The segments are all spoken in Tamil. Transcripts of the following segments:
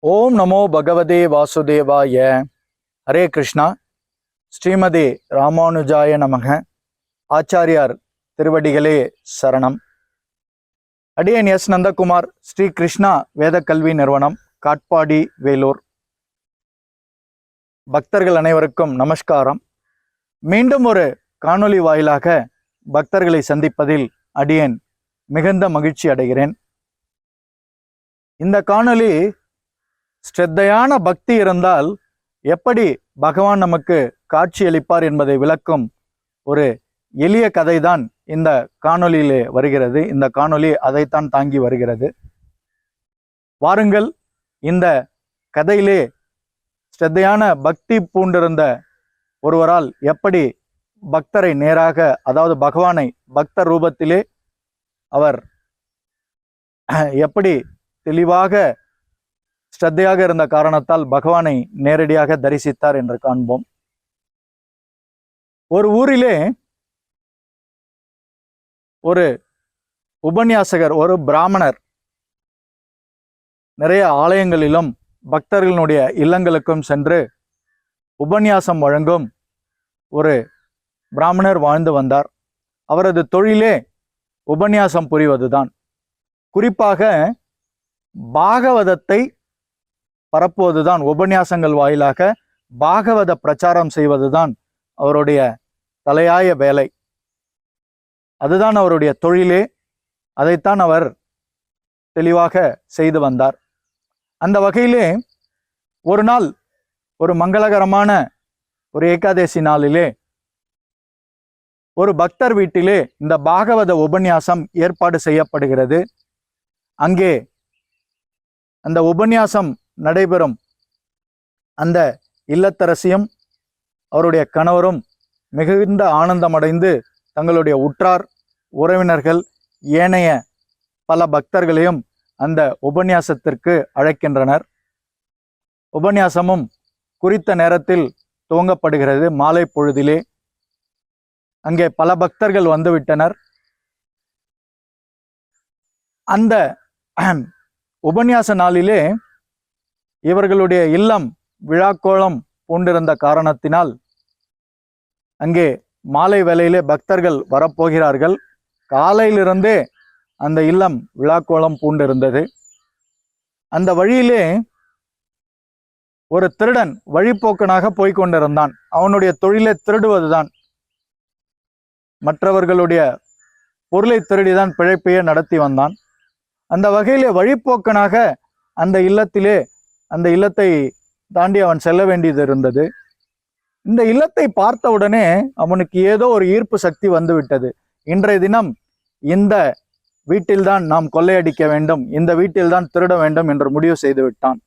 ஓம் நமோ பகவதே வாசுதேவாய. ஹரே கிருஷ்ணா. ஸ்ரீமதி ராமானுஜாய நமக. ஆச்சாரியார் திருவடிகளே சரணம். அடியன் எஸ் நந்தகுமார் ஸ்ரீ கிருஷ்ணா வேத கல்வி நிறுவனம் காட்பாடி வேலூர். பக்தர்கள் அனைவருக்கும் நமஸ்காரம். மீண்டும் ஒரு காணொளி வாயிலாக பக்தர்களை சந்திப்பதில் அடியேன் மிகுந்த மகிழ்ச்சி அடைகிறேன். இந்த காணொளி ஸ்ரத்தையான பக்தி இருந்தால் எப்படி பகவான் நமக்கு காட்சியளிப்பார் என்பதை விளக்கும் ஒரு எளிய கதை தான் இந்த காணொலியிலே வருகிறது. இந்த காணொலி அதைத்தான் தாங்கி வருகிறது. வாருங்கள் இந்த கதையிலே ஸ்ரத்தையான பக்தி பூண்டிருந்த ஒருவரால் எப்படி பக்தரை நேராக அதாவது பகவானை பக்தர் ரூபத்திலே அவர் எப்படி தெளிவாக ஸ்ரத்தையாக இருந்த காரணத்தால் பகவானை நேரடியாக தரிசித்தார் என்று காண்போம். ஒரு ஊரிலே ஒரு உபன்யாசகர் ஒரு பிராமணர் நிறைய ஆலயங்களிலும் பக்தர்களுடைய இல்லங்களுக்கும் சென்று உபன்யாசம் வழங்கும் ஒரு பிராமணர் வாழ்ந்து வந்தார். அவரது தொழிலே உபன்யாசம் புரிவதுதான். குறிப்பாக பாகவதத்தை பரப்புவதுதான் உபன்யாசங்கள் வாயிலாக பாகவத பிரச்சாரம் செய்வதுதான் அவருடைய தலையாய வேலை. அதுதான் அவருடைய தொழிலே அதைத்தான் அவர் தெளிவாக செய்து வந்தார். அந்த வகையிலே ஒரு நாள் ஒரு மங்களகரமான ஒரு ஏகாதசி நாளிலே ஒரு பக்தர் வீட்டிலே இந்த பாகவத உபன்யாசம் ஏற்பாடு செய்யப்படுகிறது. அங்கே அந்த உபன்யாசம் நடைபெறும். அந்த இல்லத்தரசியும் அவருடைய கணவரும் மிகுந்த ஆனந்தமடைந்து தங்களுடைய உற்றார் உறவினர்கள் ஏனைய பல பக்தர்களையும் அந்த உபன்யாசத்திற்கு அழைக்கின்றனர். உபன்யாசமும் குறித்த நேரத்தில் துவங்கப்படுகிறது. மாலை பொழுதிலே அங்கே பல பக்தர்கள் வந்துவிட்டனர். அந்த உபன்யாச நாளிலே இவர்களுடைய இல்லம் விழாக்கோளம் பூண்டிருந்த காரணத்தினால் அங்கே மாலை வேளையிலே பக்தர்கள் வரப்போகிறார்கள். காலையிலிருந்தே அந்த இல்லம் விழாக்கோளம் பூண்டிருந்தது. அந்த வழியிலே ஒரு திருடன் வழிப்போக்கனாக போய்கொண்டிருந்தான் அவனுடைய தொழிலை திருடுவதுதான். மற்றவர்களுடைய பொருளை திருடிதான் பிழைப்பையே நடத்தி வந்தான். அந்த வகையிலே வழிப்போக்கனாக அந்த இல்லத்திலே அந்த இல்லத்தை தாண்டி அவன் செல்ல வேண்டியது இருந்தது. இந்த இல்லத்தை பார்த்தவுடனே அவனுக்கு ஏதோ ஒரு ஈர்ப்பு சக்தி வந்துவிட்டது. இன்றைய தினம் இந்த வீட்டில்தான் நாம் கொள்ளையடிக்க வேண்டும் இந்த வீட்டில்தான் திருட வேண்டும் என்று முடிவு செய்து விட்டான்.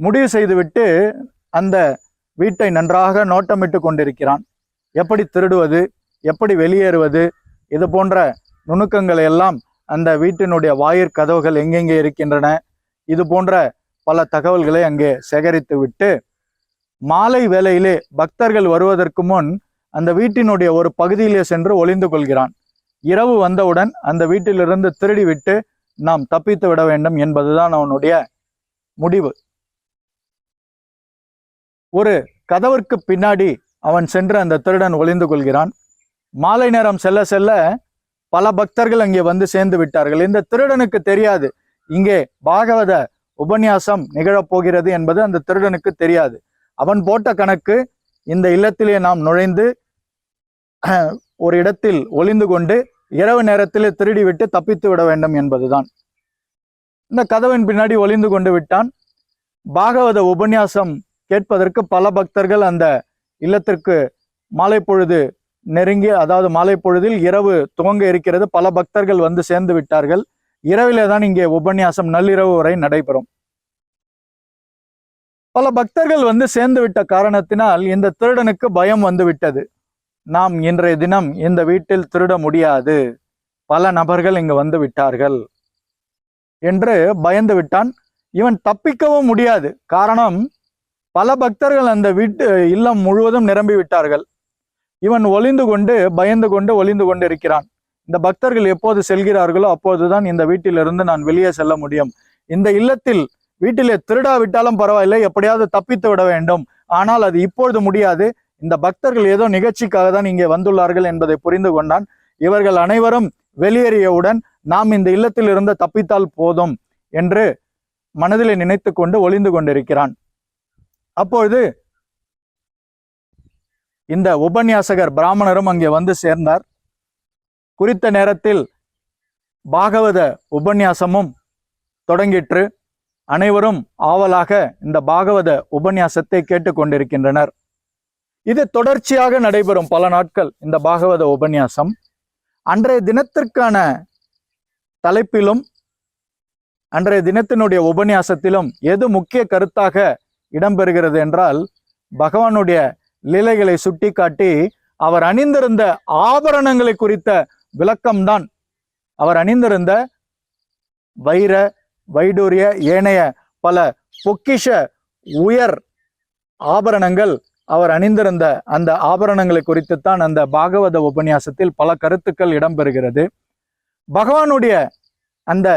முடிவு செய்துவிட்டு அந்த வீட்டை நன்றாக நோட்டமிட்டு கொண்டிருக்கிறான். எப்படி திருடுவது எப்படி வெளியேறுவது இது போன்ற நுணுக்கங்களை எல்லாம் அந்த வீட்டினுடைய வாயிற் கதவுகள் எங்கெங்கே இருக்கின்றன இது போன்ற பல தகவல்களை அங்கே சேகரித்து விட்டு மாலை வேளையிலே பக்தர்கள் வருவதற்கு முன் அந்த வீட்டினுடைய ஒரு பகுதியிலே சென்று ஒளிந்து கொள்கிறான். இரவு வந்தவுடன் அந்த வீட்டிலிருந்து திருடி விட்டு நாம் தப்பித்து விட வேண்டும் என்பதுதான் அவனுடைய முடிவு. ஒரு கதவிற்கு பின்னாடி அவன் சென்று அந்த திருடன் ஒளிந்து கொள்கிறான். மாலை நேரம் செல்ல செல்ல பல பக்தர்கள் அங்கே வந்து சேர்ந்து விட்டார்கள். இந்த திருடனுக்கு தெரியாது. இங்கே பாகவத உபன்யாசம் நிகழப்போகிறது என்பது அந்த திருடனுக்கு தெரியாது. அவன் போட்ட கணக்கு இந்த இல்லத்திலே நாம் நுழைந்து ஒரு இடத்தில் ஒளிந்து கொண்டு இரவு நேரத்திலே திருடி விட்டு தப்பித்து விட வேண்டும் என்பதுதான். இந்த கதவின் பின்னாடி ஒளிந்து கொண்டு விட்டான். பாகவத உபன்யாசம் கேட்பதற்கு பல பக்தர்கள் அந்த இல்லத்திற்கு மாலை பொழுது நெருங்கி அதாவது மாலை பொழுதில் இரவு துவங்க இருக்கிறது. பல பக்தர்கள் வந்து சேர்ந்து விட்டார்கள். இரவிலே தான் இங்கே உபன்யாசம் நள்ளிரவு வரை நடைபெறும். பல பக்தர்கள் வந்து சேர்ந்து விட்ட காரணத்தினால் இந்த திருடனுக்கு பயம் வந்துவிட்டது. நாம் இன்றைய தினம் இந்த வீட்டில் திருட முடியாது. பல நபர்கள் இங்கு வந்து விட்டார்கள். என்று பயந்து விட்டான். இவன் தப்பிக்கவும் முடியாது. காரணம் பல பக்தர்கள் அந்த வீட்டு இல்லம் முழுவதும் நிரம்பி விட்டார்கள். இவன் ஒளிந்து கொண்டு பயந்து கொண்டு ஒளிந்து கொண்டு இருக்கிறான் இந்த பக்தர்கள் எப்போது செல்கிறார்களோ அப்போதுதான் இந்த வீட்டிலிருந்து நான் வெளியே செல்ல முடியும். இந்த இல்லத்தில் வீட்டிலே திருடாவிட்டாலும் பரவாயில்லை எப்படியாவது தப்பித்து விட வேண்டும். ஆனால் அது இப்பொழுது முடியாது. இந்த பக்தர்கள் ஏதோ நிகழ்ச்சிக்காக தான் இங்கே வந்துள்ளார்கள் என்பதை புரிந்து கொண்டான். இவர்கள் அனைவரும் வெளியேறியவுடன் நாம் இந்த இல்லத்தில் இருந்து தப்பித்தால் போதும் என்று மனதிலே நினைத்து கொண்டு ஒளிந்து கொண்டிருக்கிறான். அப்பொழுது இந்த உபன்யாசகர் பிராமணரும் அங்கே வந்து சேர்ந்தார். குறித்த நேரத்தில் பாகவத உபன்யாசமும் தொடங்கிற்று. அனைவரும் ஆவலாக இந்த பாகவத உபன்யாசத்தை கேட்டுக்கொண்டிருக்கின்றனர். இது தொடர்ச்சியாக நடைபெறும் பல நாட்கள் இந்த பாகவத உபன்யாசம். அன்றைய தினத்திற்கான தலைப்பிலும் அன்றைய தினத்தினுடைய உபன்யாசத்திலும் எது முக்கிய கருத்தாக இடம்பெறுகிறது என்றால் பகவானுடைய லீலைகளை சுட்டிக்காட்டி அவர் அணிந்திருந்த ஆபரணங்களை குறித்த விளக்கம்தான். அவர் அணிந்திருந்த வைர வைடூரிய ஏனைய பல பொக்கிஷ உயர் ஆபரணங்கள் அவர் அணிந்திருந்த அந்த ஆபரணங்களை குறித்துத்தான் அந்த பாகவத உபன்யாசத்தில் பல கருத்துக்கள் இடம்பெறுகிறது. பகவானுடைய அந்த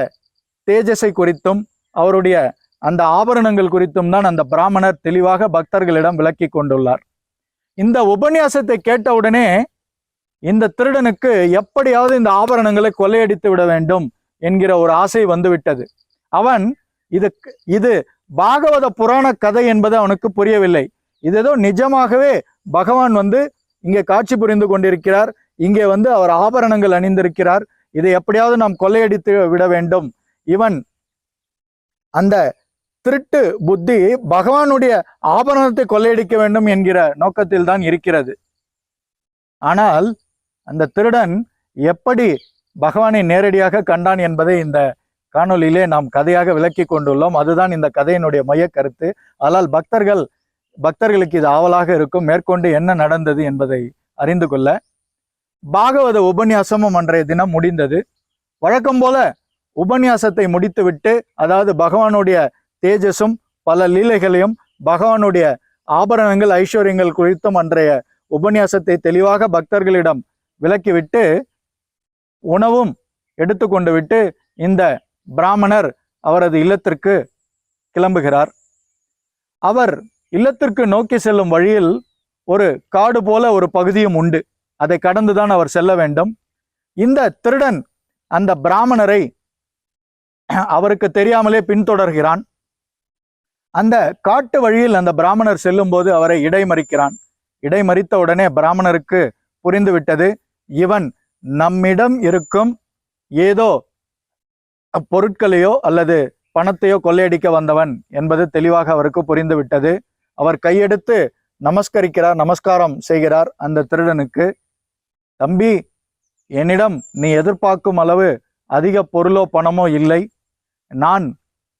தேஜஸை குறித்தும் அவருடைய அந்த ஆபரணங்கள் குறித்தும் தான் அந்த பிராமணர் தெளிவாக பக்தர்களிடம் விளக்கி கொண்டுள்ளார். இந்த உபன்யாசத்தை கேட்டவுடனே இந்த திருடனுக்கு எப்படியாவது இந்த ஆபரணங்களை கொள்ளையடித்து விட வேண்டும் என்கிற ஒரு ஆசை வந்துவிட்டது. அவன் இது இது பாகவத புராண கதை என்பது அவனுக்கு புரியவில்லை. இது ஏதோ நிஜமாகவே பகவான் வந்து இங்கே காட்சி புரிந்து கொண்டிருக்கிறார். இங்கே வந்து அவர் ஆபரணங்கள் அணிந்திருக்கிறார். இதை எப்படியாவது நாம் கொள்ளையடித்து விட வேண்டும். இவன் அந்த திருட்டு புத்தி பகவானுடைய ஆபரணத்தை கொள்ளையடிக்க வேண்டும் என்கிற நோக்கத்தில் தான் இருக்கிறது. ஆனால் அந்த திருடன் எப்படி பகவானை நேரடியாக கண்டான் என்பதை இந்த காணொலியிலே நாம் கதையாக விளக்கி கொண்டுள்ளோம். அதுதான் இந்த கதையினுடைய மைய கருத்து. ஆனால் பக்தர்கள் பக்தர்களுக்கு இது ஆவலாக இருக்கும். மேற்கொண்டு என்ன நடந்தது என்பதை அறிந்து கொள்ள. பாகவத உபன்யாசமும் அன்றைய தினம் முடிந்தது. வழக்கம் போல உபன்யாசத்தை முடித்துவிட்டு அதாவது பகவானுடைய தேஜஸும் பல லீலைகளையும் பகவானுடைய ஆபரணங்கள் ஐஸ்வர்யங்கள் குறித்தும் அன்றைய உபன்யாசத்தை தெளிவாக பக்தர்களிடம் விளக்கிவிட்டு உணவும் எடுத்துக்கொண்டு விட்டு இந்த பிராமணர் அவரது இல்லத்திற்கு கிளம்புகிறார். அவர் இல்லத்திற்கு நோக்கி செல்லும் வழியில் ஒரு காடு போல ஒரு பகுதியும் உண்டு. அதை கடந்துதான் அவர் செல்ல வேண்டும். இந்த திருடன் அந்த பிராமணரை அவருக்கு தெரியாமலே பின்தொடர்கிறான். அந்த காட்டு வழியில் அந்த பிராமணர் செல்லும்போது அவரை இடைமறிக்கிறான். இடைமறித்த உடனே பிராமணருக்கு புரிந்துவிட்டது இவன் நம்மிடம் இருக்கும் ஏதோ அப்பொருட்களையோ அல்லது பணத்தையோ கொள்ளையடிக்க வந்தவன் என்பது தெளிவாக அவருக்கு புரிந்துவிட்டது. அவர் கையெடுத்து நமஸ்கரிக்கிறார் நமஸ்காரம் செய்கிறார் அந்த திருடனுக்கு தம்பி என்னிடம் நீ எதிர்பார்க்கும் அளவு அதிக பொருளோ பணமோ இல்லை. நான்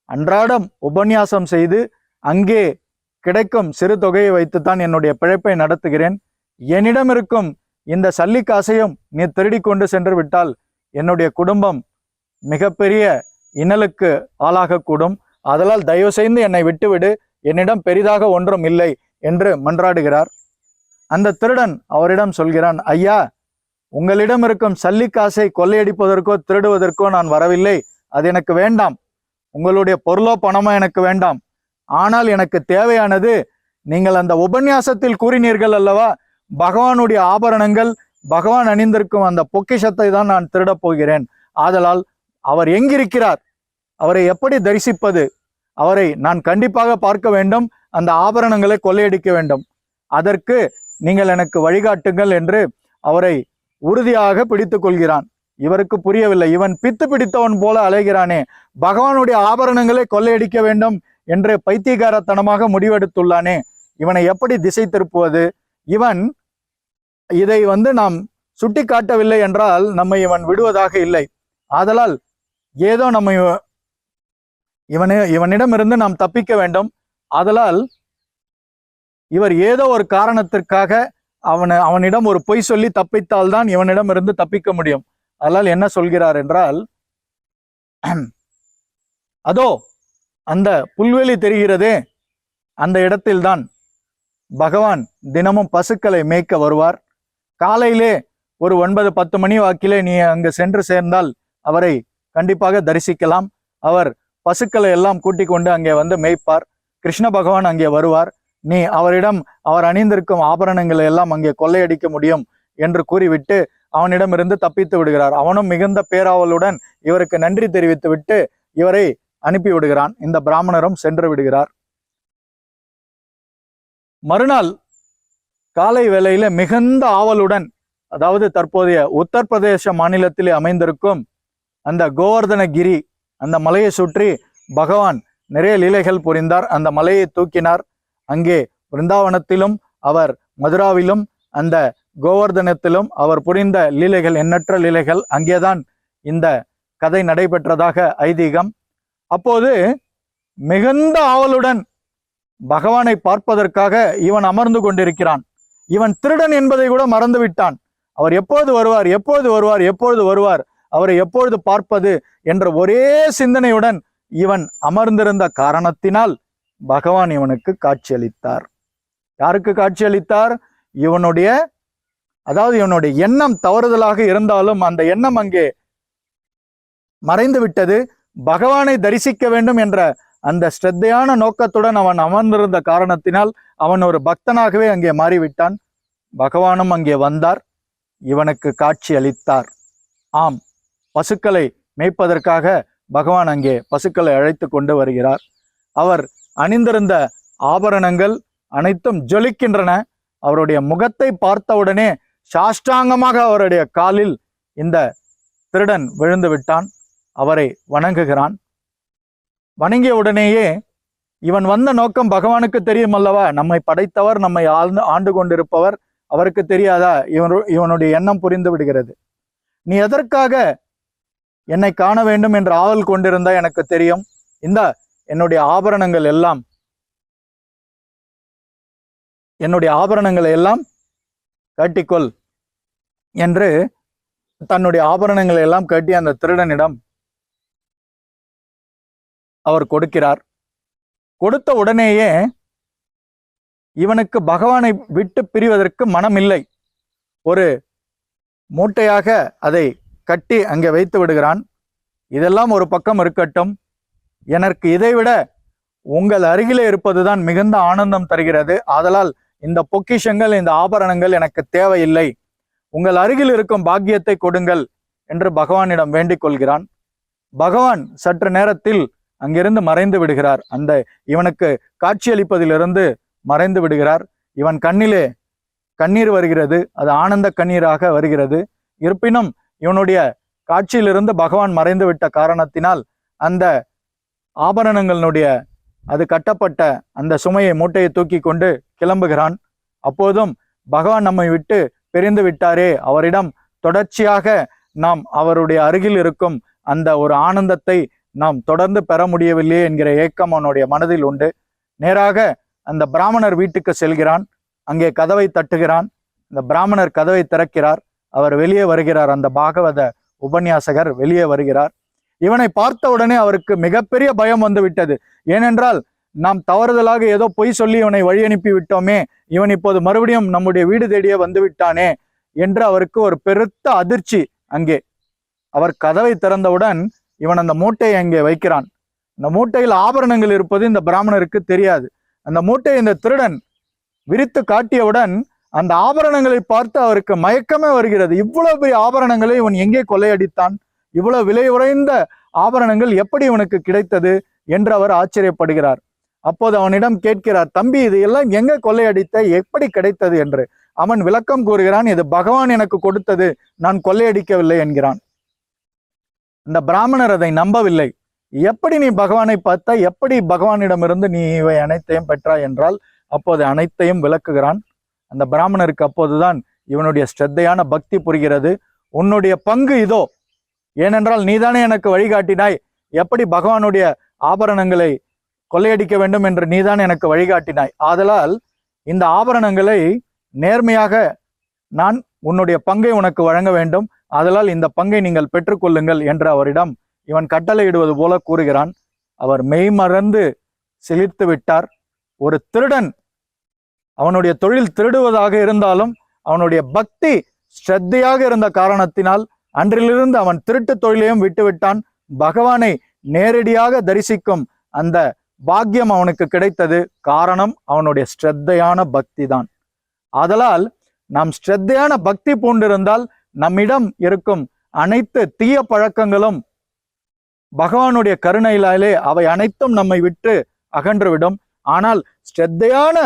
அன்றாடம் உபன்யாசம் செய்து அங்கே கிடைக்கும் சிறு தொகையை வைத்துத்தான் என்னுடைய பிழைப்பை நடத்துகிறேன். என்னிடம் இருக்கும் இந்த சல்லி காசையும் நீ திருடி கொண்டு சென்று விட்டால் என்னுடைய குடும்பம் மிகப்பெரிய இன்னலுக்கு ஆளாகக்கூடும். அதனால் தயவு செய்து என்னை விட்டுவிடு. என்னிடம் பெரிதாக ஒன்றும் இல்லை என்று மன்றாடுகிறார். அந்த திருடன் அவரிடம் சொல்கிறான் ஐயா உங்களிடம் இருக்கும் சல்லி காசை கொள்ளையடிப்பதற்கோ திருடுவதற்கோ நான் வரவில்லை. அது எனக்கு வேண்டாம். உங்களுடைய பொருளோ பணமோ எனக்கு வேண்டாம். ஆனால் எனக்கு தேவையானது நீங்கள் அந்த உபன்யாசத்தில் கூறினீர்கள் அல்லவா? பகவானுடைய ஆபரணங்கள் பகவான் அணிந்திருக்கும் அந்த பொக்கிஷத்தை தான் நான் திருடப் போகிறேன். ஆதலால் அவர் எங்கிருக்கிறார்? அவரை எப்படி தரிசிப்பது? அவரை நான் கண்டிப்பாக பார்க்க வேண்டும். அந்த ஆபரணங்களை கொள்ளையடிக்க வேண்டும். அதற்கு நீங்கள் எனக்கு வழிகாட்டுங்கள் என்று அவரை உறுதியாக பிடித்து கொள்கிறான். இவருக்கு புரியவில்லை. இவன் பித்து பிடித்தவன் போல அலைகிறானே. பகவானுடைய ஆபரணங்களை கொள்ளையடிக்க வேண்டும் என்று பைத்தியகாரத்தனமாக முடிவெடுத்துள்ளானே. இவனை எப்படி திசை திருப்புவது? இவன் இதை வந்து நாம் சுட்டி காட்டவில்லை என்றால் நம்மை இவன் விடுவதாக இல்லை. ஆதலால் ஏதோ நம்ம இவனு இவனிடமிருந்து நாம் தப்பிக்க வேண்டும். அதனால் இவர் ஏதோ ஒரு காரணத்திற்காக அவனை அவனிடம் ஒரு பொய் சொல்லி தப்பித்தால் தான் இவனிடமிருந்து தப்பிக்க முடியும். அதனால் என்ன சொல்கிறார் என்றால் அதோ அந்த புல்வெளி தெரிகிறதே அந்த இடத்தில்தான். பகவான் தினமும் பசுக்களை மேய்க்க வருவார். காலையிலே ஒரு ஒன்பது பத்து மணி வாக்கிலே நீ அங்கு சென்று சேர்ந்தால் அவரை கண்டிப்பாக தரிசிக்கலாம். அவர் பசுக்களை எல்லாம் கூட்டிக் கொண்டு அங்கே வந்து மேய்ப்பார். கிருஷ்ண பகவான் அங்கே வருவார். நீ அவரிடம் அவர் அணிந்திருக்கும் ஆபரணங்களை எல்லாம் அங்கே கொள்ளையடிக்க முடியும் என்று கூறிவிட்டு அவனிடமிருந்து தப்பித்து விடுகிறார். அவனும் மிகுந்த பேராவலுடன் இவருக்கு நன்றி தெரிவித்து விட்டு இவரை அனுப்பி விடுகிறான் இந்த பிராமணரும் சென்று விடுகிறார். மறுநாள் காலை வேளையில மிகுந்த ஆவலுடன் அதாவது தற்போதைய உத்தரப்பிரதேச மாநிலத்திலே அமைந்திருக்கும் அந்த கோவர்தனகிரி அந்த மலையை சுற்றி பகவான் நிறைய லீலைகள் புரிந்தார். அந்த மலையை தூக்கினார். அங்கே பிருந்தாவனத்திலும் அவர் மதுராவிலும் அந்த கோவர்தனத்திலும் அவர் புரிந்த லீலைகள் எண்ணற்ற லீலைகள் அங்கேதான் இந்த கதை நடைபெற்றதாக ஐதீகம். அப்போது மிகுந்த ஆவலுடன் பகவானை பார்ப்பதற்காக இவன் அமர்ந்து கொண்டிருக்கிறான். இவன் திருடன் என்பதை கூட மறந்து விட்டான் அவர் எப்போது வருவார் எப்போது வருவார் எப்போது வருவார் அவரை எப்பொழுது பார்ப்பது என்ற ஒரே சிந்தனையுடன் இவன் அமர்ந்திருந்த காரணத்தினால் பகவான் இவனுக்கு காட்சியளித்தார். யாருக்கு காட்சியளித்தார்? இவனுடைய அதாவது இவனுடைய எண்ணம் தவறுதலாக இருந்தாலும் அந்த எண்ணம் அங்கே மறைந்து விட்டது. பகவானை தரிசிக்க வேண்டும் என்ற அந்த ஸ்ரத்தையான நோக்கத்துடன் அவன் அமர்ந்திருந்த காரணத்தினால் அவன் ஒரு பக்தனாகவே அங்கே மாறிவிட்டான். பகவானும் அங்கே வந்தார். இவனுக்கு காட்சி அளித்தார் ஆம். பசுக்களை மேய்ப்பதற்காக பகவான் அங்கே பசுக்களை அழைத்து கொண்டு வருகிறார். அவர் அணிந்திருந்த ஆபரணங்கள் அனைத்தும் ஜொலிக்கின்றன. அவருடைய முகத்தை பார்த்தவுடனே சாஷ்டாங்கமாக அவருடைய காலில் இந்த திருடன் விழுந்து விட்டான். அவரை வணங்குகிறான். வணங்கிய உடனேயே இவன் வந்த நோக்கம் பகவானுக்கு தெரியும் அல்லவா நம்மை படைத்தவர் நம்மை ஆழ்ந்து ஆண்டு கொண்டிருப்பவர். அவருக்கு தெரியாதா? இவன் இவனுடைய எண்ணம் புரிந்து விடுகிறது. நீ எதற்காக என்னை காண வேண்டும் என்ற ஆவல் கொண்டிருந்த எனக்கு தெரியும். இந்த என்னுடைய ஆபரணங்கள் எல்லாம். என்னுடைய ஆபரணங்களை எல்லாம் கட்டிக்கொள் என்று தன்னுடைய ஆபரணங்களை எல்லாம் கட்டி அந்த திருடனிடம் அவர் கொடுக்கிறார். கொடுத்த உடனேயே இவனுக்கு பகவானை விட்டு பிரிவதற்கு மனம் இல்லை ஒரு மூட்டையாக அதை கட்டி அங்கே வைத்து விடுகிறான். இதெல்லாம் ஒரு பக்கம் இருக்கட்டும். எனக்கு இதைவிட உங்கள் அருகிலே இருப்பதுதான் மிகுந்த ஆனந்தம் தருகிறது. ஆதலால் இந்த பொக்கிஷங்கள் இந்த ஆபரணங்கள் எனக்கு தேவையில்லை. உங்கள் அருகில் இருக்கும் பாக்கியத்தை கொடுங்கள் என்று பகவானிடம் வேண்டிக் கொள்கிறான். பகவான் சற்று நேரத்தில் அங்கிருந்து மறைந்து விடுகிறார். அந்த இவனுக்கு காட்சியளிப்பதிலிருந்து மறைந்து விடுகிறார். இவன் கண்ணிலே கண்ணீர் வருகிறது. அது ஆனந்த கண்ணீராக வருகிறது. இருப்பினும் இவனுடைய காட்சியிலிருந்து பகவான் மறைந்து விட்ட காரணத்தினால் அந்த ஆபரணங்களினுடைய அது கட்டப்பட்ட அந்த சுமையை மூட்டையை தூக்கி கொண்டு கிளம்புகிறான். அப்போதும் பகவான் நம்மை விட்டு பிரிந்து விட்டாரே அவரிடம் தொடர்ச்சியாக நாம் அவருடைய அருகில் இருக்கும் அந்த ஒரு ஆனந்தத்தை நாம் தொடர்ந்து பெற முடியவில்லையே என்கிற ஏக்கம் அவனுடைய மனதில் உண்டு. நேராக அந்த பிராமணர் வீட்டுக்கு செல்கிறான். அங்கே கதவை தட்டுகிறான். இந்த பிராமணர் கதவை திறக்கிறார். அவர் வெளியே வருகிறார். அந்த பாகவத உபன்யாசகர் வெளியே வருகிறார். இவனை பார்த்த உடனே அவருக்கு மிகப்பெரிய பயம் வந்து விட்டது ஏனென்றால் நாம் தவறுதலாக ஏதோ பொய் சொல்லி இவனை வழி அனுப்பி விட்டோமே இவன் இப்போது மறுபடியும் நம்முடைய வீடு தேடியே வந்து விட்டானே என்று அவருக்கு ஒரு பெருத்த அதிர்ச்சி அங்கே. அவர் கதவை திறந்தவுடன் இவன் அந்த மூட்டையை அங்கே வைக்கிறான். இந்த மூட்டையில் ஆபரணங்கள் இருப்பது இந்த பிராமணருக்கு தெரியாது. அந்த மூட்டையை இந்த திருடன் விரித்து காட்டியவுடன் அந்த ஆபரணங்களை பார்த்து அவருக்கு மயக்கமே வருகிறது. இவ்வளவு பெரிய ஆபரணங்களை இவன் எங்கே கொள்ளையடித்தான்? இவ்வளவு விலை உறைந்த ஆபரணங்கள் எப்படி இவனுக்கு கிடைத்தது என்று அவர் ஆச்சரியப்படுகிறார். அப்போது அவனிடம் கேட்கிறார் தம்பி இது எல்லாம் எங்க கொள்ளையடித்த? எப்படி கிடைத்தது? என்று. அவன் விளக்கம் கூறுகிறான் இது பகவான் எனக்கு கொடுத்தது. நான் கொள்ளையடிக்கவில்லை என்கிறான். இந்த பிராமணர் அதை நம்பவில்லை. எப்படி நீ பகவானை பார்த்த எப்படி பகவானிடமிருந்து நீ இவை அனைத்தையும் பெற்றாய்? என்றால் அப்போது அனைத்தையும் விளக்குகிறான். அந்த பிராமணருக்கு அப்போதுதான் இவனுடைய ஸ்ரத்தையான பக்தி புரிகிறது. உன்னுடைய பங்கு இதோ. ஏனென்றால் நீதானே எனக்கு வழிகாட்டினாய். எப்படி பகவானுடைய ஆபரணங்களை கொள்ளையடிக்க வேண்டும் என்று நீதான் எனக்கு வழிகாட்டினாய். ஆதலால் இந்த ஆபரணங்களை நேர்மையாக நான் உன்னுடைய பங்கை உனக்கு வழங்க வேண்டும். ஆதலால் இந்த பங்கை நீங்கள் பெற்றுக்கொள்ளுங்கள் என்று அவரிடம் இவன் கட்டளையிடுவது போல கூறுகிறான். அவர் மெய்மறந்து சிலிர்த்து விட்டார். ஒரு திருடன் அவனுடைய தொழில் திருடுவதாக இருந்தாலும் அவனுடைய பக்தி ஸ்ரத்தையாக இருந்த காரணத்தினால் அன்றிலிருந்து அவன் திருட்டு தொழிலையும் விட்டுவிட்டான். பகவானை நேரடியாக தரிசிக்கும் அந்த பாக்கியம் அவனுக்கு கிடைத்தது காரணம் அவனுடைய ஸ்ரத்தையான பக்தி தான் ஆதலால் நாம் ஸ்ரத்தையான பக்தி பூண்டிருந்தால் நம்மிடம் இருக்கும் அனைத்து தீய பழக்கங்களும் பகவானுடைய கருணையிலாலே அவை அனைத்தும் நம்மை விட்டு அகன்றுவிடும். ஆனால் ஸ்ரத்தையான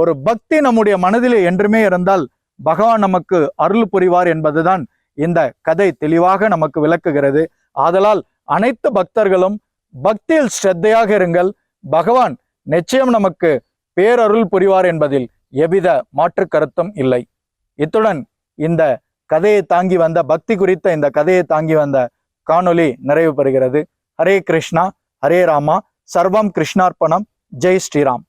ஒரு பக்தி நம்முடைய மனதிலே என்றுமே இருந்தால் பகவான் நமக்கு அருள் புரிவார் என்பதுதான் இந்த கதை தெளிவாக நமக்கு விளக்குகிறது. ஆதலால் அனைத்து பக்தர்களும் பக்தியில் ஸ்ரத்தையாக இருங்கள். பகவான் நிச்சயம் நமக்கு பேரருள் புரிவார் என்பதில் எவ்வித மாற்று கருத்தும் இல்லை. இத்துடன் இந்த கதையை தாங்கி வந்த பக்தி குறித்த இந்த கதையை தாங்கி வந்த காணொலி நிறைவு பெறுகிறது. ஹரே கிருஷ்ணா ஹரே ராமா சர்வம் கிருஷ்ணார்ப்பணம். ஜெய் ஸ்ரீராம்.